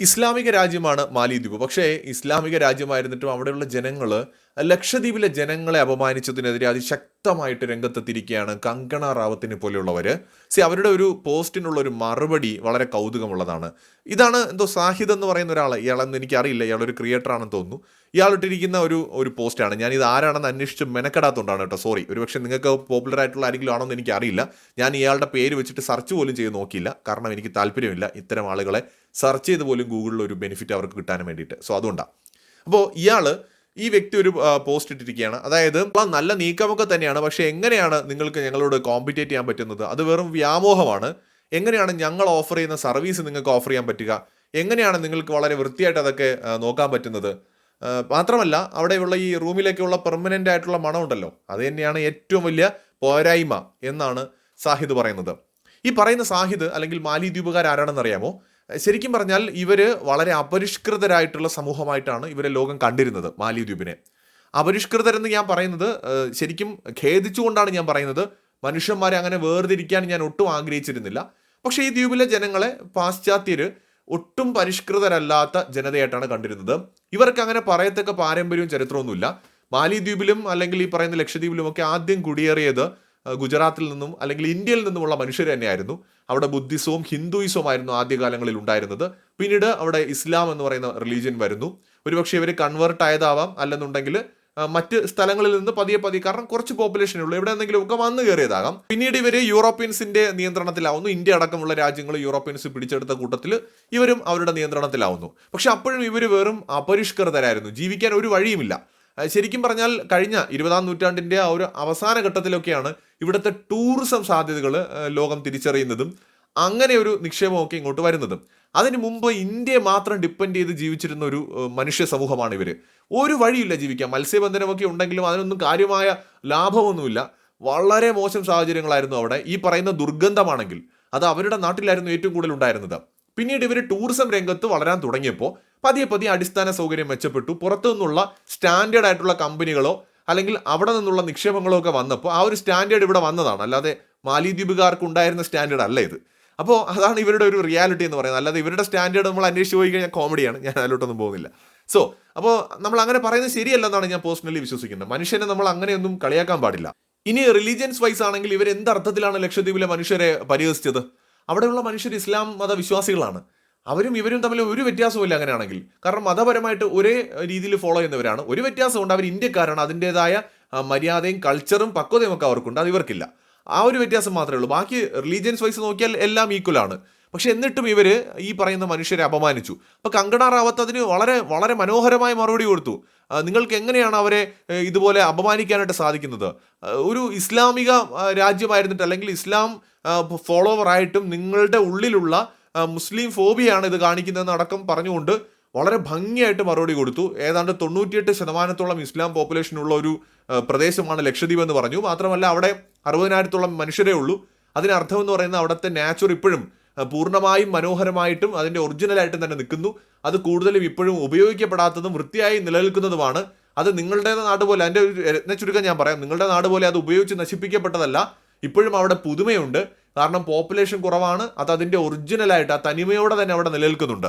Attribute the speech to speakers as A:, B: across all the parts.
A: ഇസ്ലാമിക രാജ്യമാണ് മാലിദ്വീപ്. പക്ഷേ ഇസ്ലാമിക രാജ്യമായിരുന്നിട്ടും അവിടെയുള്ള ജനങ്ങൾ ലക്ഷദ്വീപിലെ ജനങ്ങളെ അപമാനിച്ചതിനെതിരെ അതിശക്തമായിട്ട് രംഗത്തെത്തിയിരിക്കുകയാണ് കങ്കണ റാവത്തിനെ പോലെയുള്ളവർ സി അവരുടെ ഒരു പോസ്റ്റിനുള്ള ഒരു മറുപടി വളരെ കൗതുകമുള്ളതാണ്. ഇതാണ് എന്തോ സാഹിദ് എന്ന് പറയുന്ന ഒരാൾ ഇയാളെന്ന് എനിക്കറിയില്ല. ഇയാളൊരു ക്രിയേറ്റർ ആണെന്ന് തോന്നുന്നു. ഇയാളിട്ടിരിക്കുന്ന ഒരു ഒരു പോസ്റ്റാണ് ഞാൻ ഇത് ആരാണെന്ന് അന്വേഷിച്ച് മെനക്കെടാത്തതുകൊണ്ടാണ് കേട്ടോ. സോറി ഒരുപക്ഷെ നിങ്ങൾക്ക് പോപ്പുലർ ആയിട്ടുള്ള ആരെങ്കിലും ആണോ എന്ന് എനിക്കറിയില്ല. ഞാൻ ഇയാളുടെ പേര് വെച്ചിട്ട് സെർച്ച് പോലും ചെയ്ത് നോക്കിയില്ല. കാരണം എനിക്ക് താല്പര്യമില്ല ഇത്തരം ആളുകളെ സെർച്ച് ചെയ്ത് പോലും ഗൂഗിളിൽ ഒരു ബെനിഫിറ്റ് അവർക്ക് കിട്ടാൻ വേണ്ടിയിട്ട്. സോ അതുകൊണ്ടാണ് അപ്പോൾ ഇയാൾ ഈ വ്യക്തി ഒരു പോസ്റ്റ് ഇട്ടിരിക്കുകയാണ്. അതായത് നല്ല നീക്കമൊക്കെ തന്നെയാണ്. പക്ഷേ എങ്ങനെയാണ് നിങ്ങൾക്ക് ഞങ്ങളോട് കോമ്പറ്റേറ്റ് ചെയ്യാൻ പറ്റുന്നത്? അത് വെറും വ്യാമോഹമാണ്. എങ്ങനെയാണ് ഞങ്ങൾ ഓഫർ ചെയ്യുന്ന സർവീസ് നിങ്ങൾക്ക് ഓഫർ ചെയ്യാൻ പറ്റുക? എങ്ങനെയാണ് നിങ്ങൾക്ക് വളരെ വൃത്തിയായിട്ട് അതൊക്കെ നോക്കാൻ പറ്റുന്നത്? മാത്രമല്ല അവിടെയുള്ള ഈ റൂമിലേക്കുള്ള പെർമനന്റ് ആയിട്ടുള്ള മണം ഉണ്ടല്ലോ. അത് തന്നെയാണ് ഏറ്റവും വലിയ പോരായ്മ എന്നാണ് സാഹിദ് പറയുന്നത്. ഈ പറയുന്ന സാഹിദ് അല്ലെങ്കിൽ മാലിദ്വീപുകാർ ആരാണെന്ന് അറിയാമോ ശരിക്കും പറഞ്ഞാൽ ഇവർ വളരെ അപരിഷ്കൃതരായിട്ടുള്ള സമൂഹമായിട്ടാണ് ഇവരെ ലോകം കണ്ടിരുന്നത് മാലിദ്വീപിനെ. അപരിഷ്കൃതരെന്ന് ഞാൻ പറയുന്നത് ശരിക്കും ഖേദിച്ചുകൊണ്ടാണ് ഞാൻ പറയുന്നത്. മനുഷ്യന്മാരെ അങ്ങനെ വേർതിരിക്കാൻ ഞാൻ ഒട്ടും ആഗ്രഹിച്ചിരുന്നില്ല. പക്ഷേ ഈ ദ്വീപിലെ ജനങ്ങളെ പാശ്ചാത്യര് ഒട്ടും പരിഷ്കൃതരല്ലാത്ത ജനതയായിട്ടാണ് കണ്ടിരുന്നത്. ഇവർക്ക് അങ്ങനെ പറയത്തക്ക പാരമ്പര്യവും ചരിത്രമൊന്നുമില്ല മാലിദ്വീപിലും അല്ലെങ്കിൽ ഈ പറയുന്ന ലക്ഷദ്വീപിലും ഒക്കെ ആദ്യം കുടിയേറിയത് ഗുജറാത്തിൽ നിന്നും അല്ലെങ്കിൽ ഇന്ത്യയിൽ നിന്നുമുള്ള മനുഷ്യർ തന്നെയായിരുന്നു. അവിടെ ബുദ്ധിസവും ഹിന്ദുയിസവും ആയിരുന്നു ആദ്യകാലങ്ങളിൽ ഉണ്ടായിരുന്നത്. പിന്നീട് അവിടെ ഇസ്ലാം എന്ന് പറയുന്ന റിലീജിയൻ വരുന്നു. ഒരുപക്ഷെ ഇവർ കൺവേർട്ട് ആയതാവാം. അല്ലെന്നുണ്ടെങ്കിൽ മറ്റ് സ്ഥലങ്ങളിൽ നിന്ന് പതിയെ പതിയെ കാരണം കുറച്ച് പോപ്പുലേഷൻ ഉള്ളൂ. എവിടെ എന്തെങ്കിലും ഒക്കെ വന്നു കയറിയതാകാം. പിന്നീട് ഇവർ യൂറോപ്യൻസിന്റെ നിയന്ത്രണത്തിലാവുന്നു. ഇന്ത്യ അടക്കമുള്ള രാജ്യങ്ങൾ യൂറോപ്യൻസ് പിടിച്ചെടുത്ത കൂട്ടത്തിൽ ഇവരും അവരുടെ നിയന്ത്രണത്തിലാവുന്നു. പക്ഷെ അപ്പോഴും ഇവർ വെറും അപരിഷ്കൃതരായിരുന്നു. ജീവിക്കാൻ ഒരു വഴിയുമില്ല. ശരിക്കും പറഞ്ഞാൽ കഴിഞ്ഞ ഇരുപതാം നൂറ്റാണ്ടിന്റെ ആ ഒരു അവസാന ഘട്ടത്തിലൊക്കെയാണ് ഇവിടുത്തെ ടൂറിസം സാധ്യതകൾ ലോകം തിരിച്ചറിയുന്നതും അങ്ങനെ ഒരു നിക്ഷേപമൊക്കെ ഇങ്ങോട്ട് വരുന്നതും. അതിന് മുമ്പ് ഇന്ത്യയെ മാത്രം ഡിപ്പെൻഡ് ചെയ്ത് ജീവിച്ചിരുന്ന ഒരു മനുഷ്യ സമൂഹമാണ് ഇവർ ഒരു വഴിയില്ല ജീവിക്കാൻ. മത്സ്യബന്ധനമൊക്കെ ഉണ്ടെങ്കിലും അതിനൊന്നും കാര്യമായ ലാഭമൊന്നുമില്ല. വളരെ മോശം സാഹചര്യങ്ങളായിരുന്നു അവിടെ. ഈ പറയുന്ന ദുർഗന്ധമാണെങ്കിൽ അത് അവരുടെ നാട്ടിലായിരുന്നു ഏറ്റവും കൂടുതൽ ഉണ്ടായിരുന്നത്. പിന്നീട് ഇവർ ടൂറിസം രംഗത്ത് വളരാൻ തുടങ്ങിയപ്പോൾ പതിയെ പതിയെ അടിസ്ഥാന സൗകര്യം മെച്ചപ്പെട്ടു. പുറത്തു നിന്നുള്ള സ്റ്റാൻഡേർഡ് ആയിട്ടുള്ള കമ്പനികളോ അല്ലെങ്കിൽ അവിടെ നിന്നുള്ള നിക്ഷേപങ്ങളോ ഒക്കെ വന്നപ്പോൾ ആ ഒരു സ്റ്റാൻഡേർഡ് ഇവിടെ വന്നതാണ്. അല്ലാതെ മാലിദ്വീപുകാർക്ക് ഉണ്ടായിരുന്ന സ്റ്റാൻഡേർഡ് അല്ല ഇത്. അപ്പോൾ അതാണ് ഇവരുടെ ഒരു റിയാലിറ്റി എന്ന് പറയുന്നത്. അല്ലാതെ ഇവരുടെ സ്റ്റാൻഡേർഡ് നമ്മൾ അന്വേഷിച്ച് പോയി കഴിഞ്ഞാൽ കോമഡിയാണ് ഞാൻ അതിലോട്ടൊന്നും പോകുന്നില്ല. സോ അപ്പോൾ നമ്മൾ അങ്ങനെ പറയുന്നത് ശരിയല്ലെന്നാണ് ഞാൻ പേഴ്സണലി വിശ്വസിക്കുന്നത്. മനുഷ്യനെ നമ്മൾ അങ്ങനെയൊന്നും കളിയാക്കാൻ പാടില്ല. ഇനി റിലീജിയൻസ് വൈസ് ആണെങ്കിൽ ഇവർ എന്ത് അർത്ഥത്തിലാണ് ലക്ഷദ്വീപിലെ മനുഷ്യരെ പരിഹസിച്ചത്? അവിടെയുള്ള മനുഷ്യർ ഇസ്ലാം മതവിശ്വാസികളാണ്. അവരും ഇവരും തമ്മിൽ ഒരു വ്യത്യാസവുമില്ല അങ്ങനെയാണെങ്കിൽ. കാരണം മതപരമായിട്ട് ഒരേ രീതിയിൽ ഫോളോ ചെയ്യുന്നവരാണ്. ഒരു വ്യത്യാസമുണ്ട്. അവർ ഇന്ത്യക്കാരാണ്. അതിന്റെതായ മര്യാദയും കൾച്ചറും പക്വതയും ഒക്കെ അവർക്കുണ്ട്. അത് ഇവർക്കില്ല. ആ ഒരു വ്യത്യാസം മാത്രമേ ഉള്ളൂ. ബാക്കി റിലീജിയൻസ് വൈസ് നോക്കിയാൽ എല്ലാം ഈക്വൽ ആണ്. പക്ഷെ എന്നിട്ടും ഇവർ ഈ പറയുന്ന മനുഷ്യരെ അപമാനിച്ചു. അപ്പോൾ കങ്കണ റാവത്ത് അതിന് വളരെ വളരെ മനോഹരമായ മറുപടി കൊടുത്തു. നിങ്ങൾക്ക് എങ്ങനെയാണ് അവരെ ഇതുപോലെ അപമാനിക്കാനായിട്ട് സാധിക്കുന്നത്? ഒരു ഇസ്ലാമിക രാജ്യമായിരുന്നിട്ട് അല്ലെങ്കിൽ ഇസ്ലാം ഫോളോവർ ആയിട്ടും നിങ്ങളുടെ ഉള്ളിലുള്ള മുസ്ലിം ഫോബിയാണ് ഇത് കാണിക്കുന്നതെന്ന് അടക്കം പറഞ്ഞുകൊണ്ട് വളരെ ഭംഗിയായിട്ട് മറുപടി കൊടുത്തു. ഏതാണ്ട് തൊണ്ണൂറ്റിയെട്ട് ശതമാനത്തോളം ഇസ്ലാം പോപ്പുലേഷനുള്ള ഒരു പ്രദേശമാണ് ലക്ഷദ്വീപ് എന്ന് പറഞ്ഞു. മാത്രമല്ല അവിടെ അറുപതിനായിരത്തോളം മനുഷ്യരേ ഉള്ളൂ. അതിനർത്ഥം എന്ന് പറയുന്നത് അവിടുത്തെ നാച്ചുർ ഇപ്പോഴും പൂർണമായും മനോഹരമായിട്ടും അതിന്റെ ഒറിജിനലായിട്ടും തന്നെ നിൽക്കുന്നു. അത് കൂടുതലും ഇപ്പോഴും ഉപയോഗിക്കപ്പെടാത്തതും വൃത്തിയായി നിലനിൽക്കുന്നതുമാണ്. അത് നിങ്ങളുടെ നാട് പോലെ അതിന്റെ ഒരു രത്ന ചുരുക്കം ഞാൻ പറയാം. നിങ്ങളുടെ നാട് പോലെ അത് ഉപയോഗിച്ച് നശിപ്പിക്കപ്പെട്ടതല്ല. ഇപ്പോഴും അവിടെ പുതുമയുണ്ട്. കാരണം പോപ്പുലേഷൻ കുറവാണ് അത് അതിന്റെ ഒറിജിനലായിട്ട് ആ തനിമയോടെ തന്നെ അവിടെ നിലനിൽക്കുന്നുണ്ട്.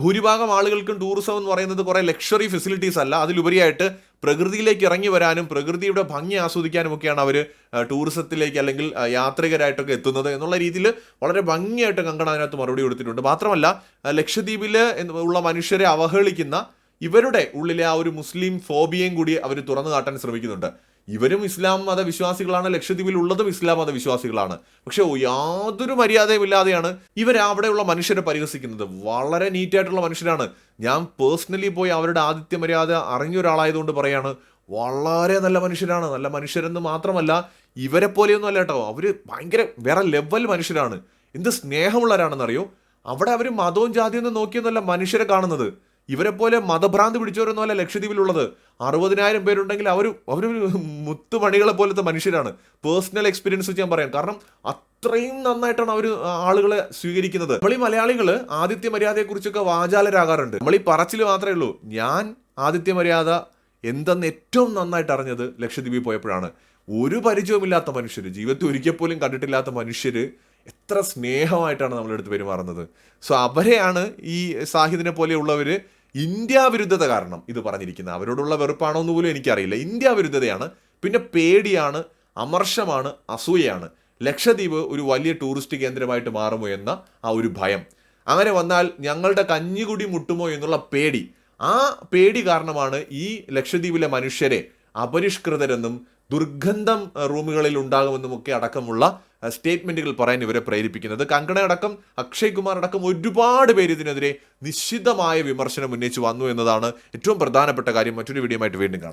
A: ഭൂരിഭാഗം ആളുകൾക്കും ടൂറിസം എന്ന് പറയുന്നത് കുറേ ലക്ഷറി ഫെസിലിറ്റീസ് അല്ല. അതിലുപരിയായിട്ട് പ്രകൃതിയിലേക്ക് ഇറങ്ങി വരാനും പ്രകൃതിയുടെ ഭംഗി ആസ്വദിക്കാനും ഒക്കെയാണ് അവർ ടൂറിസത്തിലേക്ക് അല്ലെങ്കിൽ യാത്രികരായിട്ടൊക്കെ എത്തുന്നത് എന്നുള്ള രീതിയിൽ വളരെ ഭംഗിയായിട്ട് കങ്കണ അതിനകത്ത് മറുപടി കൊടുത്തിട്ടുണ്ട്. മാത്രമല്ല ലക്ഷദ്വീപിൽ ഉള്ള മനുഷ്യരെ അവഹേളിക്കുന്ന ഇവരുടെ ഉള്ളിലെ ആ ഒരു മുസ്ലിം ഫോബിയയും കൂടി അവർ തുറന്നു കാട്ടാൻ ശ്രമിക്കുന്നുണ്ട്. ഇവരും ഇസ്ലാം മതവിശ്വാസികളാണ് ലക്ഷദ്വീപിൽ ഉള്ളതും ഇസ്ലാം മതവിശ്വാസികളാണ്. പക്ഷെ യാതൊരു മര്യാദയും ഇല്ലാതെയാണ് അവിടെയുള്ള മനുഷ്യരെ പരിഹസിക്കുന്നത്. വളരെ നീറ്റായിട്ടുള്ള മനുഷ്യരാണ്. ഞാൻ പേഴ്സണലി പോയി അവരുടെ ആദിത്യ മര്യാദ അറിഞ്ഞ ഒരാളായതുകൊണ്ട് പറയാണ് വളരെ നല്ല മനുഷ്യരാണ്. നല്ല മനുഷ്യരെന്ന് മാത്രമല്ല ഇവരെ പോലെയൊന്നും അല്ല കേട്ടോ. അവർ ഭയങ്കര വേറെ ലെവൽ മനുഷ്യരാണ്. എന്ത് സ്നേഹമുള്ളവരാണെന്നറിയോ? അവിടെ അവർ മതവും ജാതിയൊന്നും നോക്കിയൊന്നുമല്ല മനുഷ്യരെ കാണുന്നത്. ഇവരെ പോലെ മതഭ്രാന്ത് പിടിച്ചവരൊന്നുമല്ല ലക്ഷദ്വീപിലുള്ളത്. അറുപതിനായിരം പേരുണ്ടെങ്കിൽ അവർ അവരൊരു മുത്തുമണികളെ പോലത്തെ മനുഷ്യരാണ്. പേഴ്സണൽ എക്സ്പീരിയൻസ് വെച്ച് ഞാൻ പറയാം. കാരണം അത്രയും നന്നായിട്ടാണ് അവർ ആളുകളെ സ്വീകരിക്കുന്നത്. നമ്മൾ ഈ മലയാളികൾ ആദിത്യ മര്യാദയെക്കുറിച്ചൊക്കെ വാചാലരാകാറുണ്ട്. നമ്മൾ ഈ പറച്ചിൽ മാത്രമേ ഉള്ളൂ. ഞാൻ ആദിത്യ മര്യാദ എന്തെന്ന് ഏറ്റവും നന്നായിട്ട് അറിഞ്ഞത് ലക്ഷദ്വീപിൽ പോയപ്പോഴാണ്. ഒരു പരിചയവുമില്ലാത്ത മനുഷ്യർ ജീവിതത്തിൽ ഒരിക്കൽ പോലും കണ്ടിട്ടില്ലാത്ത മനുഷ്യർ എത്ര സ്നേഹമായിട്ടാണ് നമ്മളെടുത്ത് പെരുമാറുന്നത്. സോ അവരെയാണ് ഈ സാഹിദിനെ പോലെയുള്ളവർ ഇന്ത്യ വിരുദ്ധത കാരണം ഇത് പറഞ്ഞിരിക്കുന്നത്. അവരോടുള്ള വെറുപ്പാണോ എന്ന് പോലും എനിക്കറിയില്ല. ഇന്ത്യ വിരുദ്ധതയാണ്. പിന്നെ പേടിയാണ് അമർഷമാണ് അസൂയയാണ്. ലക്ഷദ്വീപ് ഒരു വലിയ ടൂറിസ്റ്റ് കേന്ദ്രമായിട്ട് മാറുമോ എന്ന ആ ഒരു ഭയം. അങ്ങനെ വന്നാൽ ഞങ്ങളുടെ കഞ്ഞികുടി മുട്ടുമോ എന്നുള്ള പേടി. ആ പേടി കാരണമാണ് ഈ ലക്ഷദ്വീപിലെ മനുഷ്യരെ അപരിഷ്കൃതരെന്നും ദുർഗന്ധം റൂമുകളിൽ ഉണ്ടാകുമെന്നും ഒക്കെ അടക്കമുള്ള അഹ്, സ്റ്റേറ്റ്മെന്റുകൾ പറയാൻ ഇവരെ പ്രേരിപ്പിക്കുന്നത്. കങ്കണ അടക്കം അക്ഷയ് കുമാർ അടക്കം ഒരുപാട് പേര് ഇതിനെതിരെ നിശ്ചിതമായ വിമർശനം ഉന്നയിച്ചു വന്നു എന്നതാണ് ഏറ്റവും പ്രധാനപ്പെട്ട കാര്യം. മറ്റൊരു വീഡിയോ ആയിട്ട് വീണ്ടും കാണാം.